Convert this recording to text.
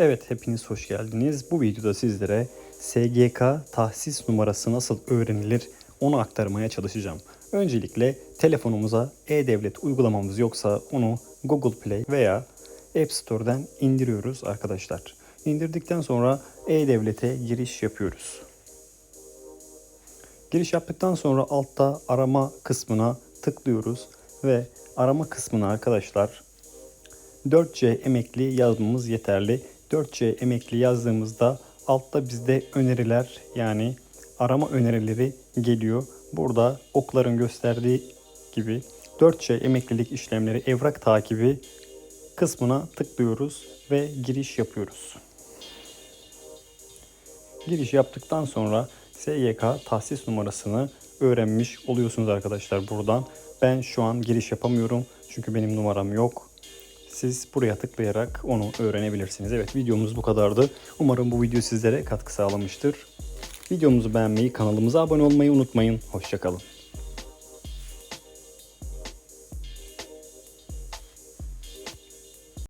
Evet hepiniz hoş geldiniz. Bu videoda sizlere SGK tahsis numarası nasıl öğrenilir onu aktarmaya çalışacağım. Öncelikle telefonumuza e-devlet uygulamamız yoksa onu Google Play veya App Store'dan indiriyoruz arkadaşlar. İndirdikten sonra e-devlete giriş yapıyoruz. Giriş yaptıktan sonra altta arama kısmına tıklıyoruz ve arama kısmına arkadaşlar 4C emekli yazmamız yeterli. 4C emekli yazdığımızda altta bizde öneriler yani arama önerileri geliyor. Burada okların gösterdiği gibi 4C emeklilik işlemleri evrak takibi kısmına tıklıyoruz ve giriş yapıyoruz. Giriş yaptıktan sonra SYK tahsis numarasını öğrenmiş oluyorsunuz arkadaşlar buradan. Ben şu an giriş yapamıyorum çünkü benim numaram yok. Siz buraya tıklayarak onu öğrenebilirsiniz. Evet videomuz bu kadardı. Umarım bu video sizlere katkı sağlamıştır. Videomuzu beğenmeyi, kanalımıza abone olmayı unutmayın. Hoşçakalın.